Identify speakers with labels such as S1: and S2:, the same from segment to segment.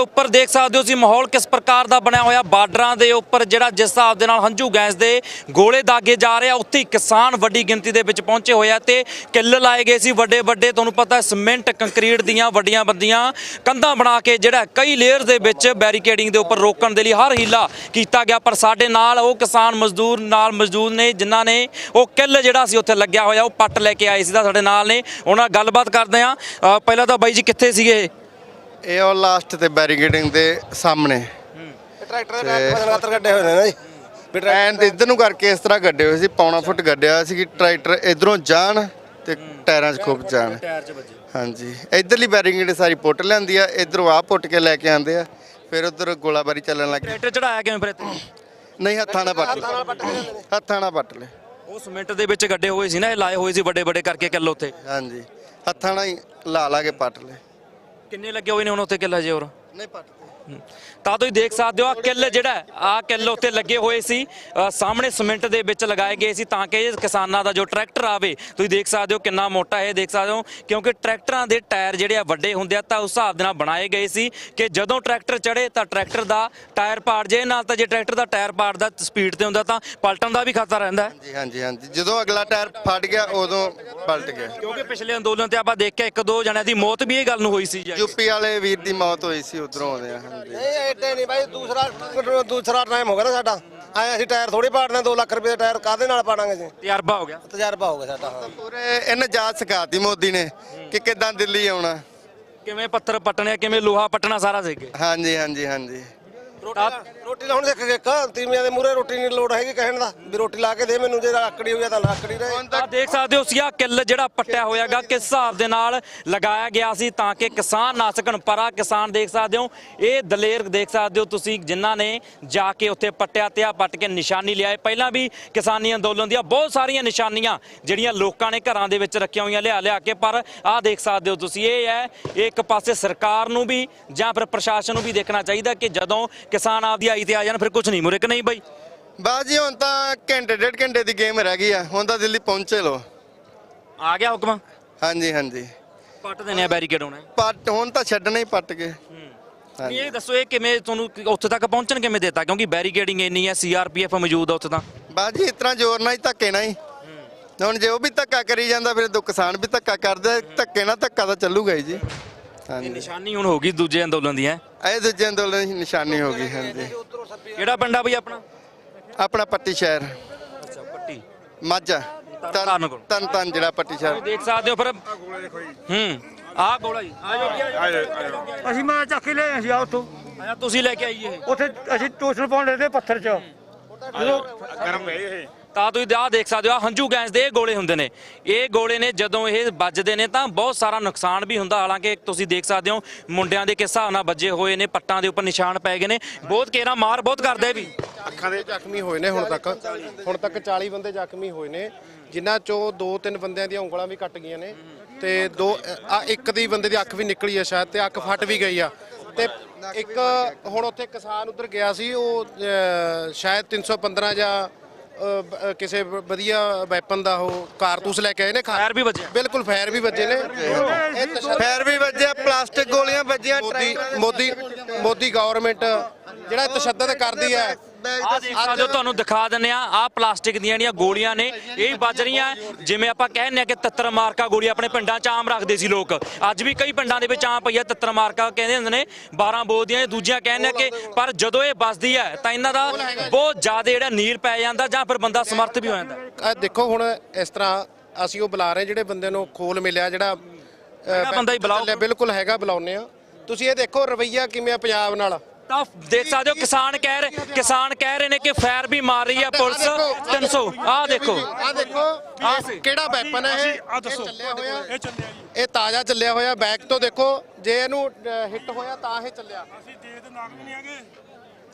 S1: ਉੱਪਰ ਦੇਖ ਸਕਦੇ ਹੋ ਤੁਸੀਂ ਮਾਹੌਲ ਕਿਸ ਪ੍ਰਕਾਰ ਦਾ ਬਣਿਆ ਹੋਇਆ ਬਾਰਡਰਾਂ ਦੇ ਉੱਪਰ, ਜਿਹੜਾ ਜਿਸ ਹਿਸਾਬ ਦੇ ਨਾਲ ਹੰਝੂ ਗੈਸ ਦੇ ਗੋਲੇ ਦਾਗੇ ਜਾ ਰਹੇ ਆ, ਉੱਥੇ ਹੀ ਕਿਸਾਨ ਵੱਡੀ ਗਿਣਤੀ ਦੇ ਵਿੱਚ ਪਹੁੰਚੇ ਹੋਏ ਆ ਤੇ ਕਿੱਲ ਲਾਏ ਗਏ ਸੀ ਵੱਡੇ ਵੱਡੇ, ਤੁਹਾਨੂੰ ਪਤਾ ਹੈ ਸੀਮੈਂਟ, ਕੰਕਰੀਟ ਦੀਆਂ ਵੱਡੀਆਂ ਵੱਡੀਆਂ ਕੰਧਾਂ ਬਣਾ ਕੇ ਜਿਹੜਾ ਕਈ ਲੇਅਰ ਦੇ ਵਿੱਚ ਬੈਰੀਕੇਡਿੰਗ ਦੇ ਉੱਪਰ ਰੋਕਣ ਦੇ ਲਈ ਹਰ ਹੀਲਾ ਕੀਤਾ ਗਿਆ, ਪਰ ਸਾਡੇ ਨਾਲ ਉਹ ਕਿਸਾਨ ਮਜ਼ਦੂਰ ਨਾਲ ਮਜ਼ਦੂਰ ਨੇ ਜਿਨ੍ਹਾਂ ਨੇ ਉਹ ਕਿੱਲ ਜਿਹੜਾ ਸੀ ਉੱਥੇ ਲੱਗਿਆ ਹੋਇਆ, ਉਹ ਪੱਟ ਲੈ ਕੇ ਆਏ ਸੀ ਤਾਂ ਸਾਡੇ ਨਾਲ ਨੇ, ਉਹਨਾਂ ਨਾਲ ਗੱਲਬਾਤ ਕਰਦੇ ਆ ਪਹਿਲਾਂ ਤਾਂ ਬਾਈ ਜੀ ਕਿੱਥੇ ਸੀਗੇ? ਇਹ
S2: ਉਹ ਲਾਸਟ ਤੇ ਬੈਰੀਕੇਡਿੰਗ ਦੇ ਸਾਹਮਣੇ।
S3: ਟਰੈਕਟਰ ਦੇ ਟਾਇਰ ਖਾਤਰ ਕੱਢੇ ਹੋਏ ਨੇ ਨਾ ਜੀ। ਵੀ ਟਰੈਕਟਰ
S2: ਐਨ ਤੇ ਇੱਧਰ ਨੂੰ ਕਰਕੇ ਇਸ ਤਰ੍ਹਾਂ ਗੱਡੇ ਹੋਏ ਸੀ ਪੌਣਾ ਫੁੱਟ ਗੱਡਿਆ ਸੀ ਕਿ ਟਰੈਕਟਰ ਇਧਰੋਂ ਜਾਣ ਤੇ ਟਾਇਰਾਂ 'ਚ ਖੁੱਭ ਜਾਣ।
S1: ਟਾਇਰ 'ਚ ਵੱਜੇ।
S2: ਹਾਂਜੀ। ਇਧਰਲੀ ਬੈਰੀਕੇਡ ਸਾਰੀ ਪੁੱਟ ਲੈਂਦੀ ਆ ਇਧਰੋਂ ਆ ਪੁੱਟ ਕੇ ਲੈ ਕੇ ਆਂਦੇ ਆ ਫਿਰ ਉਧਰ ਗੋਲਾਬਾਰੀ ਚੱਲਣ ਲੱਗ ਗਈ।
S1: ਟਰੈਕਟਰ ਚੜਾਇਆ ਕਿਵੇਂ ਫਿਰ ਇੱਥੇ?
S2: ਨਹੀਂ ਹੱਥਾਂ ਨਾਲ ਪੱਟ ਲਏ ਹੱਥਾਂ ਨਾਲ ਪੱਟ ਲੈ
S1: ਉਹ ਸੀਮੈਂਟ ਦੇ ਵਿੱਚ ਗੱਡੇ ਹੋਏ ਸੀ ਨਾ ਇਹ ਲਾਏ ਹੋਏ ਸੀ ਵੱਡੇ ਵੱਡੇ ਕਰਕੇ ਕਿੱਲ ਉੱਥੇ।
S2: ਹਾਂਜੀ। ਹੱਥਾਂ ਨਾਲ ਹੀ ਲਾ ਲਾ ਕੇ ਪੱਟ ਲੈ
S1: ਕਿੰਨੇ ਲੱਗੇ ਹੋਏ ਨੇ ਹੁਣ ਉੱਥੇ ਕਿੱਲ ਜੇ ਹੋਰ?
S2: ਨਹੀਂ ਪੱਟ
S1: ਤਾਂ ਤੁਸੀਂ ਦੇਖ ਸਕਦੇ ਹੋ ਆ ਕਿੱਲ ਜਿਹੜਾ ਆ ਕਿੱਲ ਉੱਤੇ ਲੱਗੇ ਹੋਏ ਸੀ। ਸਾਹਮਣੇ ਸੀਮੈਂਟ ਦੇ ਵਿੱਚ ਲਗਾਏ ਗਏ ਸੀ ਤਾਂ ਕਿ ਕਿਸਾਨਾਂ ਦਾ ਜੋ ਟਰੈਕਟਰ ਆਵੇ ਤੁਸੀਂ ਦੇਖ ਸਕਦੇ ਹੋ ਕਿੰਨਾ ਮੋਟਾ ਇਹ ਦੇਖ ਸਕਦੇ ਹੋ ਕਿਉਂਕਿ ਟਰੈਕਟਰਾਂ ਦੇ ਟਾਇਰ ਜਿਹੜੇ ਆ ਵੱਡੇ ਹੁੰਦੇ ਆ ਤਾਂ ਉਸ ਹਿਸਾਬ ਦੇ ਨਾਲ ਬਣਾਏ ਗਏ ਸੀ ਕਿ ਜਦੋਂ ਟਰੈਕਟਰ ਚੜੇ ਤਾਂ ਟਰੈਕਟਰ ਦਾ ਟਾਇਰ ਪਾੜ ਜੇ ਨਾਲ ਤਾਂ ਜੇ ਟਰੈਕਟਰ ਦਾ ਟਾਇਰ ਪਾੜਦਾ ਸਪੀਡ ਤੇ ਹੁੰਦਾ ਤਾਂ ਪਲਟਣ ਦਾ ਵੀ ਖਤਰਾ ਰਹਿੰਦਾ ਹੈ।
S2: ਜੀ ਹਾਂਜੀ ਹਾਂਜੀ। ਜਦੋਂ ਅਗਲਾ ਟਾਇਰ ਫਟ ਗਿਆ ਉਦੋਂ ਪਲਟ ਗਿਆ।
S1: ਕਿਉਂਕਿ ਪਿਛਲੇ ਅੰਦੋਲਨ ਤੇ ਆਪਾਂ ਦੇਖਿਆ ਇੱਕ ਦੋ ਜਣਿਆਂ ਦੀ ਮੌਤ ਵੀ ਇਹ ਗੱਲ ਨੂੰ ਹੋਈ ਸੀ
S2: ਯੂਪੀ ਵਾਲੇ ਵੀਰ ਦੀ ਮੌਤ ਹੋਈ ਸੀ ਉਧਰੋਂ ਆਉਂਦੇ ਆ।
S3: ਇਹ ਐਡੇ ਨਹੀਂ ਬਾਈ ਦੂਸਰਾ ਦੂਸਰਾ ਟਾਈਮ ਹੋ ਗਿਆ ਨਾ ਸਾਡਾ। ਆਏ ਅਸੀਂ ਟਾਇਰ ਥੋੜੀ ਪਾੜਨੇ 2 ਲੱਖ ਰੁਪਏ ਦਾ ਟਾਇਰ ਕਾਹਦੇ ਨਾਲ ਪਾੜਾਂਗੇ ਜੀ?
S1: ਤਜਰਬਾ ਹੋ ਗਿਆ।
S3: ਤਜਰਬਾ ਹੋ ਗਿਆ ਸਾਡਾ ਹਾਂ।
S2: ਪੂਰੇ ਇਹਨੇ ਜਾਚ ਸਿਖਾਤੀ ਮੋਦੀ ਨੇ ਕਿ ਕਿੱਦਾਂ ਦਿੱਲੀ ਆਉਣਾ।
S1: ਕਿਵੇਂ ਪੱਥਰ ਪੱਟਣੇ ਕਿਵੇਂ ਲੋਹਾ ਪੱਟਣਾ ਸਾਰਾ ਸਿੱਖ ਗਏ।
S2: ਹਾਂਜੀ ਹਾਂਜੀ ਹਾਂਜੀ।
S3: ਰੋਟੀ ਦਾ- ਰੋਟੀ ਦਾ ਹੁਣ ਦੇਖ ਕੇ ਕਾ ਤੀਵੀਆਂ ਦੇ ਮੂਰੇ ਰੋਟੀ ਨਹੀਂ ਲੋੜ ਹੈਗੀ ਕਹਿਣ ਦਾ। ਵੀ ਰੋਟੀ ਲਾ ਕੇ ਦੇ ਮੈਨੂੰ ਜੇ ਆਕੜੀ ਹੋਈ ਆ ਤਾਂ ਆਕੜੀ ਰਹੇ।
S1: ਆ ਦੇਖ ਸਕਦੇ ਹੋ ਸੀ ਆ ਕਿੱਲ ਜਿਹੜਾ ਪੱਟਿਆ ਹੋਇਆਗਾ ਕਿਸ ਹਿਸਾਬ ਦੇ ਨਾਲ ਲਗਾਇਆ ਗਿਆ ਸੀ ਤਾਂ ਕਿ ਕਿਸਾਨ ਨਾ ਸਕਣ ਪਰ ਕਿਸਾਨ ਦੇਖ ਸਕਦੇ ਹੋ ਇਹ ਦਲੇਰ ਦੇਖ ਸਕਦੇ ਹੋ ਤੁਸੀਂ ਜਿਨ੍ਹਾਂ ਨੇ ਜਾ ਕੇ ਉੱਥੇ ਪੱਟਿਆ ਤੇ ਆ ਪੱਟ ਕੇ ਨਿਸ਼ਾਨੀ ਲਿਆਏ। ਪਹਿਲਾਂ ਵੀ ਕਿਸਾਨੀ ਅੰਦੋਲਨ ਦੀਆਂ ਬਹੁਤ ਸਾਰੀਆਂ ਨਿਸ਼ਾਨੀਆਂ ਜਿਹੜੀਆਂ ਲੋਕਾਂ ਨੇ ਘਰਾਂ ਦੇ ਵਿੱਚ ਰੱਖੀਆਂ ਹੋਈਆਂ ਲਿਆ ਲਿਆ ਕੇ ਪਰ ਆ ਦੇਖ ਸਕਦੇ ਹੋ ਤੁਸੀਂ ਇਹ ਹੈ ਇਹ ਇੱਕ ਪਾਸੇ ਸਰਕਾਰ ਨੂੰ ਵੀ ਜਾਂ ਫਿਰ ਪ੍ਰਸ਼ਾਸਨ ਨੂੰ ਵੀ ਦੇਖਣਾ ਚਾਹੀਦਾ ਕਿ ਜਦੋਂ ਕਿਸਾਨ ਆਪਦੀ ਆਈ ਤੇ ਆ ਜਾਣ ਫਿਰ ਕੁਝ ਨਹੀਂ ਮੁਰੇ ਕਿ ਨਹੀਂ ਬਾਈ?
S2: ਬਸ ਜੀ ਹੁਣ ਤਾਂ ਘੰਟੇ ਡੇਢ ਘੰਟੇ ਦੀ ਗੇਮ ਰਹਿ ਗਈ ਆ। ਹੁਣ ਤਾਂ ਦਿੱਲੀ ਪਹੁੰਚੇ ਲੋ
S1: ਆ ਗਿਆ ਹੁਕਮ?
S2: ਹਾਂਜੀ ਹਾਂਜੀ।
S1: ਪੱਟ ਦੇਣੇ ਆ ਬੈਰੀਕੇਡ ਹੋਣਾ।
S2: ਪੱਟ ਹੁਣ ਤਾਂ ਛੱਡਣਾ ਹੀ ਪੱਟ ਕੇ।
S1: ਨਹੀਂ ਇਹ ਦੱਸੋ ਇਹ ਕਿਵੇਂ ਤੁਹਾਨੂੰ ਉੱਥੇ ਤੱਕ ਪਹੁੰਚਣ ਕਿਵੇਂ ਦਿੱਤਾ? ਕਿਉਂਕਿ ਬੈਰੀਕੇਡਿੰਗ ਇੰਨੀ ਹੈ ਸੀਆਰਪੀਐਫ ਮੌਜੂਦ ਆ ਉੱਥੇ ਤਾਂ।
S2: ਬਸ ਜੀ ਇਸ ਤਰ੍ਹਾਂ ਜ਼ੋਰ ਨਾਲ ਹੀ ਧੱਕੇ ਨਾਲ ਹੀ। ਹੁਣ ਜੇ ਉਹ ਵੀ ਧੱਕਾ ਕਰੀ ਜਾਂਦਾ ਫਿਰ ਦੋ ਕਿਸਾਨ ਵੀ ਧੱਕਾ ਕਰਦੇ ਧੱਕੇ ਨਾਲ ਧੱਕਾ ਤਾਂ ਚੱਲੂਗਾ ਜੀ।
S1: ਇਹ
S2: ਹਾਂਜੀ
S1: ਨਿਸ਼ਾਨੀ ਹੁਣ ਹੋ ਗਈ ਦੂਜੇ ਅੰਦੋਲਨ ਦੀ ਹੈ?
S2: ਇਹ ਦੂਜੇ ਅੰਦੋਲਨ ਦੀ ਨਿਸ਼ਾਨੀ ਹੋ ਗਈ ਹਾਂਜੀ।
S1: ਕਿਹੜਾ ਪਿੰਡ ਆ ਬਈ ਆਪਣਾ?
S2: ਆਪਣਾ ਪੱਟੀ ਸ਼ਹਿਰ।
S1: ਅੱਛਾ ਪੱਟੀ।
S2: ਮਾਝਾ
S1: ਤਰਨ ਕੋਲ।
S2: ਤਨ ਤਨ ਜਿਹੜਾ ਪੱਟੀ ਸ਼ਹਿਰ।
S1: ਦੇਖ ਸਕਦੇ ਹੋ ਫਿਰ। ਹੂੰ ਆਹ ਗੋਲਾ ਜੀ। ਆ ਜਾਓ
S4: ਅਸੀਂ ਮੈਂ ਚੱਕ ਕੇ ਲਿਆ ਸੀ ਆ ਉੱਥੋਂ।
S1: ਆਇਆ ਤੁਸੀਂ ਲੈ ਕੇ ਆਈਏ। ਇਹ
S4: ਉੱਥੇ ਅਸੀਂ ਟੋਸ਼ਨ ਪਾਉਂਦੇ ਤੇ ਪੱਥਰ 'ਚ।
S1: ਤਾਂ ਤੁਸੀਂ ਆਹ ਦੇਖ ਸਕਦੇ ਹੋ ਆਹ ਹੰਝੂ ਗੈਸ ਦੇ ਇਹ ਗੋਲੇ ਹੁੰਦੇ ਨੇ। ਇਹ ਗੋਲੇ ਨੇ ਜਦੋਂ ਇਹ ਵੱਜਦੇ ਨੇ ਤਾਂ ਬਹੁਤ ਸਾਰਾ ਨੁਕਸਾਨ ਵੀ ਹੁੰਦਾ। ਹਾਲਾਂਕਿ ਤੁਸੀਂ ਦੇਖ ਸਕਦੇ ਹੋ ਮੁੰਡਿਆਂ ਦੇ ਕਿਸ ਹਿਸਾਬ ਨਾਲ ਵੱਜੇ ਹੋਏ ਨੇ ਪੱਟਾਂ ਦੇ ਉੱਪਰ ਨਿਸ਼ਾਨ ਪੈ ਗਏ ਨੇ। ਬਹੁਤ ਕੇਰਾ ਮਾਰ ਬਹੁਤ ਕਰਦੇ ਵੀ।
S5: ਅੱਖਾਂ ਦੇ ਜ਼ਖਮੀ ਹੋਏ ਨੇ ਹੁਣ ਤੱਕ। ਹੁਣ ਤੱਕ 40 ਬੰਦੇ ਜ਼ਖਮੀ ਹੋਏ ਨੇ ਜਿਨ੍ਹਾਂ ਚੋਂ ਦੋ ਤਿੰਨ ਬੰਦਿਆਂ ਦੀਆਂ ਉਂਗਲਾਂ ਵੀ ਕੱਟ ਗਈਆਂ ਨੇ ਤੇ ਦੋ ਆ ਇੱਕ ਦੀ ਬੰਦੇ ਦੀ ਅੱਖ ਵੀ ਨਿਕਲੀ ਆ ਸ਼ਾਇਦ ਤੇ ਅੱਖ ਫਟ ਵੀ ਗਈ ਆ। ਤੇ ਇੱਕ ਹੁਣ ਉੱਥੇ ਕਿਸਾਨ ਉਧਰ ਗਿਆ ਸੀ ਉਹ ਸ਼ਾਇਦ 315 ਜਾਂ ਅਹ, ਬ- ਕਿਸੇ ਵਧੀਆ ਵੈਪਨ ਦਾ ਉਹ ਕਾਰਤੂਸ ਲੈ ਕੇ ਆਏ ਨੇ
S1: ਫਾਇਰ ਵੀ ਵੱਜਿਆ
S5: ਬਿਲਕੁਲ ਫਾਇਰ ਵੀ ਵੱਜੇ ਨੇ।
S2: ਫੈਰ ਵੀ ਵੱਜਿਆ ਪਲਾਸਟਿਕ ਗੋਲੀਆਂ ਵੱਜੀਆਂ
S5: ਮੋਦੀ ਮੋਦੀ ਮੋਦੀ ਗਵਰਨਮੈਂਟ ਜਿਹੜਾ ਤਸ਼ੱਦਦ ਕਰਦੀ ਹੈ
S1: ਹੋ ਤੁਹਾਨੂੰ ਦਿਖਾ ਦਿੰਨੇ ਆ ਆਹ ਪਲਾਸਟਿਕ ਦੀਆਂ ਜਿਹੜੀਆਂ ਗੋਲੀਆਂ ਨੇ ਇਹ ਵੱਜ ਰਹੀਆਂ ਜਿਵੇਂ ਆਪਾਂ ਕਹਿੰਦੇ ਆ ਕਿ ਤੱਤਰ ਮਾਰਕਾ ਗੋਲੀ ਆਪਣੇ ਪਿੰਡਾਂ 'ਚ ਆਮ ਰੱਖਦੇ ਸੀ ਲੋਕ। ਅੱਜ ਵੀ ਕਈ ਪਿੰਡਾਂ ਦੇ ਵਿੱਚ ਆਮ ਪਈ ਆ ਤੱਤਰ ਮਾਰਕਾ ਕਹਿੰਦੇ ਹੁੰਦੇ ਨੇ 12 ਬੋਲਦੀਆਂ ਇਹ ਦੂਜੀਆਂ ਕਹਿੰਦੇ ਆ ਕਿ ਪਰ ਜਦੋਂ ਇਹ ਵੱਜਦੀ ਹੈ ਤਾਂ ਇਹਨਾਂ ਦਾ ਬਹੁਤ ਜ਼ਿਆਦਾ ਜਿਹੜਾ ਨੀਲ ਪੈ ਜਾਂਦਾ ਜਾਂ ਫਿਰ ਬੰਦਾ ਸਮਰਥ ਵੀ ਹੋ ਜਾਂਦਾ।
S5: ਆ ਦੇਖੋ ਹੁਣ ਇਸ ਤਰ੍ਹਾਂ ਅਸੀਂ ਉਹ ਬੁਲਾ ਰਹੇ ਜਿਹੜੇ ਬੰਦੇ ਨੂੰ ਖੋਲ ਮਿਲਿਆ ਜਿਹੜਾ
S1: ਬੰਦਾ ਹੀ ਬੁਲਾਓ।
S5: ਬਿਲਕੁਲ ਹੈਗਾ ਬੁਲਾਉਨੇ ਆ ਤੁਸੀਂ ਇਹ ਦੇਖੋ ਰਵਈਆ ਕਿਵੇਂ ਆ ਪੰਜਾਬ ਨਾਲ।
S1: ਤਾਂ ਦੇਖ ਸਕਦੇ ਹੋ ਕਿਸਾਨ ਕਹਿ ਰਹੇ ਕਿਸਾਨ ਕਹਿ ਰਹੇ ਨੇ ਕਿ ਫਾਇਰ ਵੀ ਮਾਰ ਰਹੀ ਹੈ ਪੁਲਿਸ। 300 ਆਹ ਦੇਖੋ
S5: ਦੇਖੋ।
S1: ਆਹ
S5: ਇਹ ਕਿਹੜਾ ਵੈਪਨ ਹੈ ਇਹ? ਚੱਲਿਆ ਹੋਇਆ। ਇਹ ਚੱਲਿਆ ਜੀ। ਇਹ ਤਾਜ਼ਾ ਚੱਲਿਆ ਹੋਇਆ। ਬੈਕ ਤੋਂ ਦੇਖੋ ਜੇ ਇਹਨੂੰ ਹਿੱਟ ਹੋਇਆ ਤਾਂ ਇਹ ਚੱਲਿਆ।
S6: ਅਸੀਂ ਦੇਸ਼ ਦੇ ਨਾਗਰਿਕ ਨਹੀਂ ਹੈਗੇ।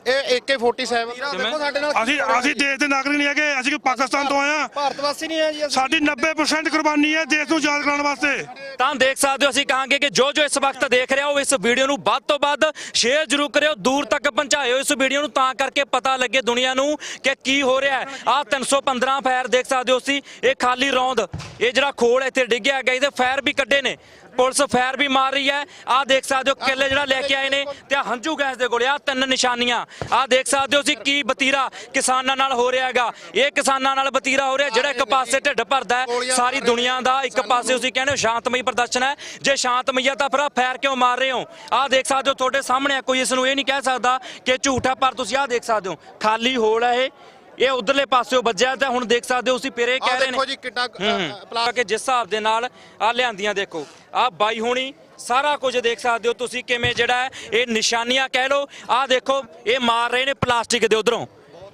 S5: ਇਹ AK47 ਦੇਖੋ ਸਾਡੇ ਨਾਲ
S6: ਅਸੀਂ ਅਸੀਂ ਦੇਸ਼ ਦੇ ਨਾਗਰਿਕ ਨਹੀਂ ਹੈਗੇ ਅਸੀਂ ਪਾਕਿਸਤਾਨ ਤੋਂ ਆਏ ਆ
S5: ਭਾਰਤ ਵਾਸੀ ਨਹੀਂ ਹੈ ਜੀ ਅਸੀਂ
S6: ਸਾਡੀ 90% ਕੁਰਬਾਨੀ ਹੈ ਦੇਸ਼ ਨੂੰ ਆਜ਼ਾਦ ਕਰਾਉਣ ਵਾਸਤੇ।
S1: ਤਾਂ ਦੇਖ ਸਕਦੇ ਹੋ ਅਸੀਂ ਕਹਾਂਗੇ ਕਿ ਜੋ ਜੋ ਇਸ ਵਕਤ ਦੇਖ ਰਿਹਾ ਹੋ ਇਸ ਵੀਡੀਓ ਨੂੰ ਵੱਧ ਤੋਂ ਵੱਧ ਸ਼ੇਅਰ ਜ਼ਰੂਰ ਕਰਿਓ ਦੂਰ ਤੱਕ ਪਹੁੰਚਾਇਓ ਇਸ ਵੀਡੀਓ ਨੂੰ ਤਾਂ ਕਰਕੇ ਪਤਾ ਲੱਗੇ ਦੁਨੀਆ ਨੂੰ ਕਿ ਕੀ ਹੋ ਰਿਹਾ ਹੈ। ਆਹ 315 ਫਾਇਰ ਦੇਖ ਸਕਦੇ ਹੋ ਤੁਸੀਂ ਇਹ ਖਾਲੀ ਰੌਂਦ ਇਹ ਜਿਹੜਾ ਖੋਲ ਇੱਥੇ ਡਿੱਗਿਆ ਗਿਆ ਇਹਦੇ ਫਾਇਰ ਵੀ ਕੱਢੇ ਨੇ ਪੁਲਿਸ ਫਾਇਰ ਵੀ ਮਾਰ ਰਹੀ ਹੈ। ਆਹ ਦੇਖ ਸਕਦੇ ਹੋ ਕਿੱਲੇ ਜਿਹੜਾ ਲੈ ਕੇ ਆਏ ਨੇ ਤੇ ਆਹ ਹੰਝੂ ਗੈਸ ਦੇ ਗੋਲੇ ਆ ਤਿੰਨ ਨਿਸ਼ਾਨੀਆਂ ਆਹ ਦੇਖ ਸਕਦੇ ਹੋ ਤੁਸੀਂ ਕੀ ਬਤੀਰਾ ਕਿਸਾਨਾਂ ਨਾਲ ਹੋ ਰਿਹਾ ਹੈਗਾ। ਇਹ ਕਿਸਾਨਾਂ ਨਾਲ ਬਤੀਰਾ ਹੋ ਰਿਹਾ, ਜਿਹੜਾ ਇੱਕ ਪਾਸੇ ਢਿੱਡ ਭਰਦਾ ਹੈ, ਸਾਰੀ ਦੁਨੀਆ ਦਾ ਇੱਕ ਪਾਸੇ ਤੁਸੀਂ ਕਹਿੰਦੇ ਹੋ ਸ਼ਾਂਤਮਈ ਪ੍ਰਦਰਸ਼ਨ ਹੈ। ਜੇ ਸ਼ਾਂਤਮਈ ਹੈ ਤਾਂ ਫਿਰ ਆਹ ਫੈਰ ਕਿਉਂ ਮਾਰ ਰਹੇ ਹੋ? ਆਹ ਦੇਖ ਸਕਦੇ ਹੋ ਤੁਹਾਡੇ ਸਾਹਮਣੇ ਕੋਈ ਇਸ ਨੂੰ ਇਹ ਨਹੀਂ ਕਹਿ ਸਕਦਾ ਕਿ ਝੂਠ ਹੈ ਪਰ ਤੁਸੀਂ ਆਹ ਦੇਖ ਸਕਦੇ ਹੋ, ਖਾਲੀ ਹੋਲ ਹੈ ਇਹ। ਇਹ ਉਧਰਲੇ ਪਾਸਿਓਂ ਵੱਜਿਆ ਤਾਂ ਹੁਣ ਦੇਖ ਸਕਦੇ ਹੋ ਤੁਸੀਂ
S5: ਆਹ
S1: ਕਹਿ ਰਹੇ ਨੇ।
S5: ਦੇਖੋ ਜੀ ਕਿੱਡਾ
S1: ਕੇ ਜਿਸ ਹਿਸਾਬ ਦੇ ਨਾਲ ਆ ਲਿਆਂਦੀਆਂ ਦੇਖੋ ਆ ਬਾਈ ਹੋਣੀ ਸਾਰਾ ਕੁਝ ਦੇਖ ਸਕਦੇ ਹੋ ਤੁਸੀਂ ਕਿਵੇਂ ਜਿਹੜਾ ਇਹ ਨਿਸ਼ਾਨੀਆਂ ਕਹਿ ਲਓ ਆ ਦੇਖੋ ਇਹ ਮਾਰ ਰਹੇ ਨੇ ਪਲਾਸਟਿਕ ਦੇ ਉਧਰੋਂ।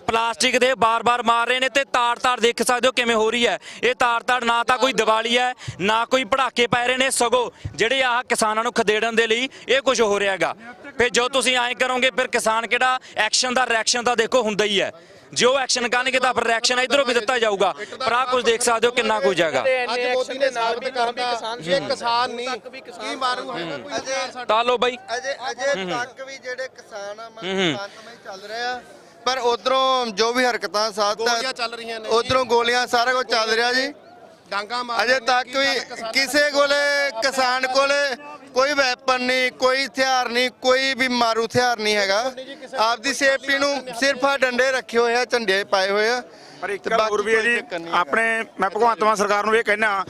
S1: ਪਲਾਸਟਿਕ ਦੇ ਬਾਰ-ਬਾਰ ਮਾਰ ਰਹੇ ਨੇ ਤੇ ਤਾਰ-ਤਾਰ ਦੇਖ ਸਕਦੇ ਹੋ ਕਿਵੇਂ ਹੋ ਰਹੀ ਹੈ। ਇਹ ਤਾਰ-ਤਾਰ ਨਾ ਤਾਂ ਕੋਈ ਦੀਵਾਲੀ ਹੈ ਨਾ ਕੋਈ ਪੜਾਕੇ ਪੈ ਰਹੇ ਨੇ ਸਗੋ ਜਿਹੜੇ ਆਹ ਕਿਸਾਨਾਂ ਨੂੰ ਖਦੇੜਨ ਦੇ ਲਈ ਇਹ ਕੁਝ ਹੋ ਰਿਹਾ ਹੈਗਾ। ਫਿਰ ਜੋ ਤੁਸੀਂ ਐਂ ਕਰੋਗੇ ਫਿਰ ਕਿਸਾਨ ਕਿਹੜਾ ਐਕਸ਼ਨ ਦਾ ਰਿਐਕਸ਼ਨ ਤਾਂ ਦੇਖੋ ਹੁੰਦਾ ਹੀ ਹੈ। ਜੋ ਐਕਸ਼ਨ ਕਰਨਗੇ ਤਾਂ ਫਿਰ ਰਿਐਕਸ਼ਨ ਇਧਰੋਂ ਵੀ ਦਿੱਤਾ ਜਾਊਗਾ। ਪਰ ਆ ਕੁਝ ਦੇਖ ਸਕਦੇ ਹੋ ਕਿੰਨਾ ਕੁਝ ਹੈਗਾ
S5: ਅੱਜ ਮੋਦੀ ਨੇ ਸਾਬਤ ਕਰਤਾ ਇਹ ਕਿਸਾਨ ਨਹੀਂ ਕੀ ਮਾਰੂ ਹੈਗਾ ਕੋਈ? ਕਿਸਾਨ ਸਾਡਾ
S1: ਤਾਂ ਲੋ ਬਾਈ।
S2: ਅਜੇ ਅਜੇ ਤੱਕ ਵੀ ਜਿਹੜੇ ਕਿਸਾਨ ਆ ਮਨ ਸ਼ਾਂਤਮਈ ਚੱਲ ਰਹੇ ਪਰ ਉਧਰੋਂ ਜੋ ਵੀ ਹਰਕਤਾਂ ਸਾਥ
S5: ਗੋਲੀਆਂ ਚੱਲ ਰਹੀਆਂ ਨੇ।
S2: ਉਧਰੋਂ ਗੋਲੀਆਂ ਸਾਰਾ ਕੁਝ ਚੱਲ ਰਿਹਾ ਜੀ।
S5: ਡਾਂਗਾ ਮਾਰ
S2: ਅਜੇ ਤੱਕ ਵੀ ਕਿਸੇ ਕੋਲੇ ਕਿਸਾਨ ਕੋਲੇ ਕੋਈ ਵੈਪਨ ਨਹੀਂ ਕੋਈ ਹਥਿਆਰ ਨਹੀਂ ਕੋਈ ਵੀ ਮਾਰੂ ਹਥਿਆਰ ਨਹੀਂ ਹੈਗਾ। ਆਪਦੀ ਸੇਫਟੀ ਨੂੰ ਸਿਰਫ ਆ ਡੰਡੇ ਰੱਖੇ ਹੋਏ ਆ ਝੰਡੇ ਪਾਏ ਹੋਏ ਆ।
S7: ਪਰ ਇੱਕ ਹੋਰ ਵੀ ਹੈ ਜੀ ਆਪਣੇ ਮੈਂ ਭਗਵੰਤ ਮਾਨ ਸਰਕਾਰ ਨੂੰ ਇਹ ਕਹਿਣਾ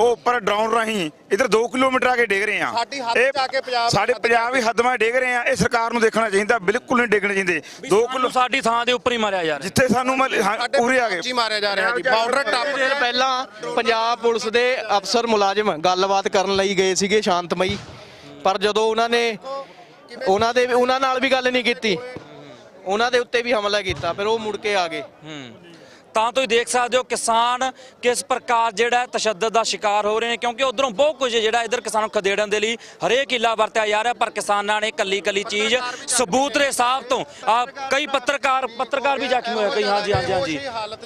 S7: ਉਹ ਉੱਪਰ ਡਰਾਉਣ ਰਾਹੀਂ ਇਧਰ 2 ਕਿਲੋਮੀਟਰ ਆ ਕੇ ਡਿੱਗ ਰਹੇ ਆ।
S5: ਸਾਡੀ ਹੱਦ 'ਚ ਆ ਕੇ ਪੰਜਾਬ
S7: ਸਾਡੇ ਪੰਜਾਬ ਵੀ ਹੱਦ ਮੈਂ ਡਿੱਗ ਰਹੇ ਆ। ਇਹ ਸਰਕਾਰ ਨੂੰ ਦੇਖਣਾ ਚਾਹੀਦਾ ਬਿਲਕੁਲ ਨਹੀਂ ਡਿੱਗਣੇ ਚਾਹੀਦੇ। 2
S1: ਦੋ
S7: ਕਿਲੋ
S1: ਸਾਡੀ ਥਾਂ ਦੇ ਉੱਪਰ ਹੀ ਮਾਰਿਆ ਜਾ ਰਿਹਾ।
S7: ਜਿੱਥੇ ਸਾਨੂੰ ਪੂਰੇ ਆ ਗਏ।
S5: ਮਾਰਿਆ ਜਾ ਰਿਹਾ ਜੀ ਬਾਰਡਰ ਟੱਪ
S8: ਦਿਨ ਪਹਿਲਾਂ ਪੰਜਾਬ ਪੁਲਿਸ ਦੇ ਅਫਸਰ ਮੁਲਾਜ਼ਮ ਗੱਲਬਾਤ ਕਰਨ ਲਈ ਗਏ ਸੀਗੇ ਸ਼ਾਂਤਮਈ। ਪਰ ਜਦੋਂ ਉਹਨਾਂ ਨੇ ਉਹਨਾਂ ਦੇ ਉਹਨਾਂ ਨਾਲ ਵੀ ਗੱਲ ਨਹੀਂ ਕੀਤੀ। ਉਹਨਾਂ ਦੇ ਉੱਤੇ ਵੀ ਹਮਲਾ ਕੀਤਾ ਫਿਰ ਉਹ ਮੁੜ ਕੇ ਆ ਗਏ।
S1: ਤਾਂ ਤੁਸੀਂ ਦੇਖ ਸਕਦੇ ਹੋ ਕਿਸਾਨ ਕਿਸ ਪ੍ਰਕਾਰ ਜਿਹੜਾ ਤਸ਼ੱਦਦ ਦਾ ਸ਼ਿਕਾਰ ਹੋ ਰਹੇ ਨੇ ਕਿਉਂਕਿ ਉਧਰੋਂ ਬਹੁਤ ਕੁਝ ਜਿਹੜਾ ਇਧਰ ਕਿਸਾਨਾਂ ਨੂੰ ਖਦੇੜਨ ਦੇ ਲਈ ਹਰੇਕ ਹਿੱਲਾ ਵਰਤਿਆ ਜਾ ਰਿਹਾ ਪਰ ਕਿਸਾਨਾਂ ਨੇ ਕੱਲੀ ਕੱਲੀ ਚੀਜ਼ ਸਬੂਤ ਦੇ ਹਿਸਾਬ ਤੋਂ ਆ ਕਈ ਪੱਤਰਕਾਰ ਪੱਤਰਕਾਰ ਵੀ ਜ਼ਖਮੀ ਹੋਏ ਕਈ ਹਾਂਜੀ ਹਾਂਜੀ ਹਾਂਜੀ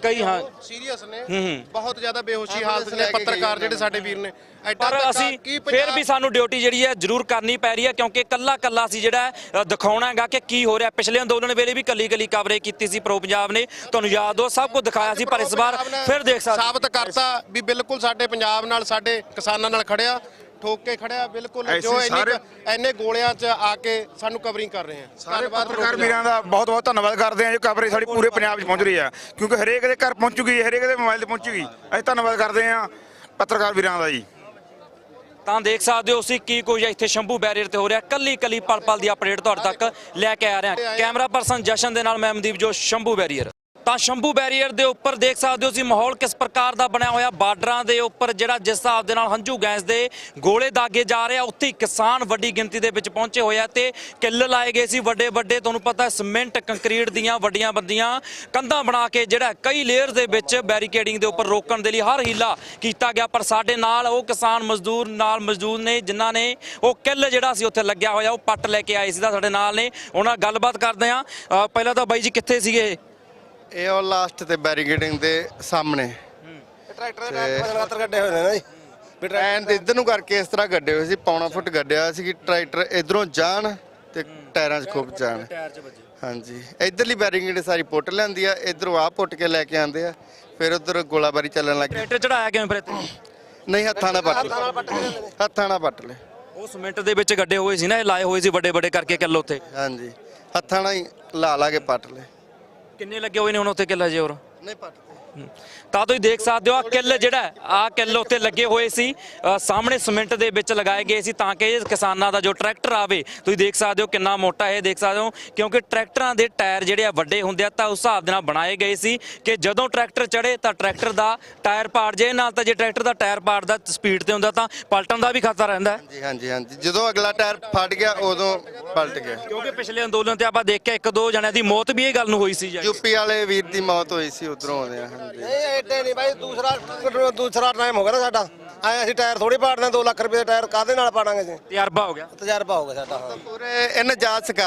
S1: ਕਈ ਹਾਂ।
S5: ਸੀਰੀਅਸ ਨੇ।
S1: ਹੂੰ, ਹੂੰ।
S5: ਬਹੁਤ ਜ਼ਿਆਦਾ ਬੇਹੋਸ਼ੀ ਹਾਲਤ ਨੇ ਪੱਤਰਕਾਰ ਜਿਹੜੇ ਸਾਡੇ ਵੀਰ ਨੇ। ਐਡਾ
S1: ਪਰ ਅਸੀਂ ਫਿਰ ਵੀ ਸਾਨੂੰ ਡਿਊਟੀ ਜਿਹੜੀ ਹੈ ਜ਼ਰੂਰ ਕਰਨੀ ਪੈ ਰਹੀ ਹੈ ਕਿਉਂਕਿ ਕੱਲਾ ਕੱਲਾ ਅਸੀਂ ਜਿਹੜਾ ਦਿਖਾਉਣਾ ਹੈਗਾ ਕਿ ਕੀ ਹੋ ਰਿਹਾ। ਪਿਛਲੇ ਅੰਦੋਲਨ ਵੇਲੇ ਵੀ ਕੱਲੀ ਕੱਲੀ ਕਵਰੇਜ ਕੀਤੀ ਸੀ ਪ੍ਰੋ ਪੰਜਾਬ ਨੇ। ਤੁਹਾਨੂੰ ਯਾਦ ਹੋ ਸਭ ਕੁਝ ਦਿਖਾਇਆ ਸੀ ਪਰ ਇਸ ਵਾਰ ਫਿਰ ਦੇਖ ਸਕਦੇ ਹੋ।
S5: ਸਾਬਤ ਕਰਤਾ ਵੀ ਬਿਲਕੁਲ ਸਾਡੇ ਪੰਜਾਬ ਨਾਲ ਸਾਡੇ ਕਿਸਾਨਾਂ ਨਾਲ ਖੜਿਆ ਠੋਕ ਕੇ ਖੜਿਆ ਬਿਲਕੁਲ ਜੋ ਇੰਨੀ ਇੰਨੇ ਗੋਲਿਆਂ 'ਚ ਆ ਕੇ ਸਾਨੂੰ ਕਵਰਿੰਗ ਕਰ ਰਹੇ ਆ।
S7: ਸਾਰੇ ਪੱਤਰਕਾਰ ਵੀਰਾਂ ਦਾ ਬਹੁਤ ਬਹੁਤ ਧੰਨਵਾਦ ਕਰਦੇ ਆ ਜੋ ਕਵਰੇਜ ਸਾਡੀ ਪੂਰੇ ਪੰਜਾਬ 'ਚ ਪਹੁੰਚ ਰਹੀ ਆ ਕਿਉਂਕਿ ਹਰੇਕ ਦੇ ਘਰ ਪਹੁੰਚੂਗੀ ਹਰੇਕ ਦੇ ਮੋਬਾਈਲ ਤੇ ਪਹੁੰਚੂਗੀ ਅਸੀਂ ਧੰਨਵਾਦ ਕਰਦੇ ਆ ਪੱਤਰਕਾਰ ਵੀਰਾਂ ਦਾ ਜੀ।
S1: ਤਾਂ ਦੇਖ ਸਕਦੇ ਹੋ ਤੁਸੀਂ ਕੀ ਕੁਝ ਇੱਥੇ ਸ਼ੰਭੂ ਬੈਰੀਅਰ ਤੇ ਹੋ ਰਿਹਾ ਕੱਲੀ ਕੱਲੀ ਪਲ ਪਲ ਦੀ ਅਪਡੇਟ ਤੁਹਾਡੇ ਤੱਕ ਲੈ ਕੇ ਆ ਰਹੇ ਕੈਮਰਾ ਪਰਸਨ ਜਸ਼ਨ ਦੇ ਨਾਲ ਮੈਂ ਮਨਦੀਪ ਜੋ ਸ਼ੰਭੂ ਬੈਰੀਅਰ। ਤਾਂ ਸ਼ੰਭੂ ਬੈਰੀਅਰ ਦੇ ਉੱਪਰ ਦੇਖ ਸਕਦੇ ਹੋ ਤੁਸੀਂ ਮਾਹੌਲ ਕਿਸ ਪ੍ਰਕਾਰ ਦਾ ਬਣਿਆ ਹੋਇਆ ਬਾਰਡਰਾਂ ਦੇ ਉੱਪਰ, ਜਿਹੜਾ ਜਿਸ ਹਿਸਾਬ ਦੇ ਨਾਲ ਹੰਝੂ ਗੈਸ ਦੇ ਗੋਲੇ ਦਾਗੇ ਜਾ ਰਹੇ ਆ, ਉੱਥੇ ਹੀ ਕਿਸਾਨ ਵੱਡੀ ਗਿਣਤੀ ਦੇ ਵਿੱਚ ਪਹੁੰਚੇ ਹੋਏ ਆ ਤੇ ਕਿੱਲ ਲਾਏ ਗਏ ਸੀ ਵੱਡੇ ਵੱਡੇ, ਤੁਹਾਨੂੰ ਪਤਾ ਸੀਮੈਂਟ, ਕੰਕਰੀਟ ਦੀਆਂ ਵੱਡੀਆਂ ਬੰਦੀਆਂ ਕੰਧਾਂ ਬਣਾ ਕੇ ਜਿਹੜਾ ਕਈ ਲੇਅਰ ਦੇ ਵਿੱਚ ਬੈਰੀਕੇਡਿੰਗ ਦੇ ਉੱਪਰ ਰੋਕਣ ਦੇ ਲਈ ਹਰ ਹੀਲਾ ਕੀਤਾ ਗਿਆ, ਪਰ ਸਾਡੇ ਨਾਲ ਉਹ ਕਿਸਾਨ ਮਜ਼ਦੂਰ ਨਾਲ ਮਜ਼ਦੂਰ ਨੇ ਜਿਨ੍ਹਾਂ ਨੇ ਉਹ ਕਿੱਲ ਜਿਹੜਾ ਸੀ ਉੱਥੇ ਲੱਗਿਆ ਹੋਇਆ, ਉਹ ਪੱਟ ਲੈ ਕੇ ਆਏ ਸੀ ਤਾਂ ਸਾਡੇ ਨਾਲ ਨੇ, ਉਹਨਾਂ ਨਾਲ ਗੱਲਬਾਤ ਕਰਦੇ ਆ ਪਹਿਲਾਂ ਤਾਂ ਬਾਈ ਜੀ ਕਿੱਥੇ ਸੀਗੇ? ਇਹ?
S2: ਉਹ ਲਾਸਟ ਤੇ ਬੈਰੀਕੇਡਿੰਗ ਦੇ ਸਾਹਮਣੇ।
S3: ਟਰੈਕਟਰ ਦੇ ਟਾਇਰ ਫਸਲ ਖਾਤਰ ਗੱਡੇ ਹੋਏ ਨੇ ਨਾ ਜੀ। ਵੀ ਟਰੈਕਟਰ
S2: ਐਨ ਇੱਧਰ ਨੂੰ ਕਰਕੇ ਇਸ ਤਰ੍ਹਾਂ ਗੱਡੇ ਹੋਏ ਸੀ ਪੌਣਾ ਫੁੱਟ ਗੱਡਿਆ ਸੀ ਕਿ ਟਰੈਕਟਰ ਇਧਰੋਂ ਜਾਣ ਤੇ ਟਾਇਰਾਂ 'ਚ ਖੁੱਭ ਜਾਣ। ਹਾਂਜੀ। ਇਧਰਲੀ ਬੈਰੀਕੇਡ ਸਾਰੀ ਪੁੱਟ ਲੈਂਦੀ ਆ ਇਧਰੋਂ ਆ ਪੁੱਟ ਕੇ ਲੈ ਕੇ ਆਂਦੇ ਆ ਫਿਰ ਉਧਰ ਗੋਲਾਬਾਰੀ ਚੱਲਣ ਲੱਗ। ਗਈ
S1: ਟਰੈਕਟਰ ਚੜਾਇਆ ਕਿਵੇਂ ਫਿਰ ਇੱਥੇ?
S2: ਨਹੀਂ ਹੱਥਾਂ ਨਾਲ ਪੱਟ ਲੈ ਹੱਥਾਂ ਨਾਲ ਪੱਟ ਲੈ
S1: ਉਹ ਸੀਮੈਂਟ ਦੇ ਵਿੱਚ ਗੱਡੇ ਹੋਏ ਸੀ ਨਾ ਇਹ ਲਾਏ ਹੋਏ ਸੀ ਵੱਡੇ ਵੱਡੇ ਕਰਕੇ ਕਿੱਲ ਉੱਥੇ।
S2: ਹਾਂਜੀ। ਹੱਥਾਂ ਨਾਲ ਹੀ ਲਾ ਲਾ ਕੇ ਪੱਟ ਲੈ
S1: ਕਿੰਨੇ ਲੱਗੇ ਹੋਏ ਨੇ ਹੁਣ ਉੱਥੇ ਕਿੱਲਾ ਜੇ ਹੋਰ?
S2: ਨਹੀਂ ਪੱਟ
S1: ਤਾਂ ਤੁਸੀਂ ਦੇਖ ਸਕਦੇ ਹੋ ਆ ਕਿੱਲ ਜਿਹੜਾ ਆ ਕਿੱਲ ਉੱਤੇ ਲੱਗੇ ਹੋਏ ਸੀ। ਸਾਹਮਣੇ ਸੀਮੈਂਟ ਦੇ ਵਿੱਚ ਲਗਾਏ ਗਏ ਸੀ ਤਾਂ ਕਿ ਕਿਸਾਨਾਂ ਦਾ ਜੋ ਟਰੈਕਟਰ ਆਵੇ ਤੁਸੀਂ ਦੇਖ ਸਕਦੇ ਹੋ ਕਿੰਨਾ ਮੋਟਾ ਇਹ ਦੇਖ ਸਕਦੇ ਹੋ ਕਿਉਂਕਿ ਟਰੈਕਟਰਾਂ ਦੇ ਟਾਇਰ ਜਿਹੜੇ ਆ ਵੱਡੇ ਹੁੰਦੇ ਆ ਤਾਂ ਉਸ ਹਿਸਾਬ ਦੇ ਨਾਲ ਬਣਾਏ ਗਏ ਸੀ ਕਿ ਜਦੋਂ ਟਰੈਕਟਰ ਚੜੇ ਤਾਂ ਟਰੈਕਟਰ ਦਾ ਟਾਇਰ ਪਾੜ ਜੇ ਨਾਲ ਤਾਂ ਜੇ ਟਰੈਕਟਰ ਦਾ ਟਾਇਰ ਪਾੜਦਾ ਸਪੀਡ ਤੇ ਹੁੰਦਾ ਤਾਂ ਪਲਟਣ ਦਾ ਵੀ ਖਤਰਾ ਰਹਿੰਦਾ ਹੈ।
S2: ਜੀ ਹਾਂਜੀ ਹਾਂਜੀ। ਜਦੋਂ ਅਗਲਾ ਟਾਇਰ ਫਟ ਗਿਆ ਉਦੋਂ ਪਲਟ ਗਿਆ।
S1: ਕਿਉਂਕਿ ਪਿਛਲੇ ਅੰਦੋਲਨ ਤੇ ਆਪਾਂ ਦੇਖਿਆ ਇੱਕ ਦੋ ਜਣਿਆਂ ਦੀ ਮੌਤ ਵੀ ਇਹ ਗੱਲ ਨੂੰ ਹੋਈ ਸੀ।
S2: ਯੂਪੀ ਵਾਲੇ ਵੀਰ ਦੀ ਮੌਤ ਹੋਈ ਸੀ ਉਧਰੋਂ ਆਉਂਦੇ ਆ ਹਾਂਜੀ
S3: ਨਹੀਂ ਐਡੇ ਨਹੀਂ ਬਾਈ ਦੂਸਰਾ ਦੂਸਰਾ ਟਾਈਮ ਹੋ ਗਿਆ ਨਾ ਸਾਡਾ। ਆਏ ਅਸੀਂ ਟਾਇਰ ਥੋੜੀ ਪਾੜਦੇ 2 ਲੱਖ ਰੁਪਏ ਦੇ ਟਾਇਰ ਕਾਹਦੇ ਨਾਲ ਪਾੜਾਂਗੇ ਅਸੀਂ
S1: ਤਜਰਬਾ ਹੋ ਗਿਆ।
S3: ਤਜਰਬਾ ਹੋ ਗਿਆ ਸਾਡਾ ਹਾਂ।
S2: ਪੂਰੇ ਇਹਨੇ ਜਾਤ ਸਕਾ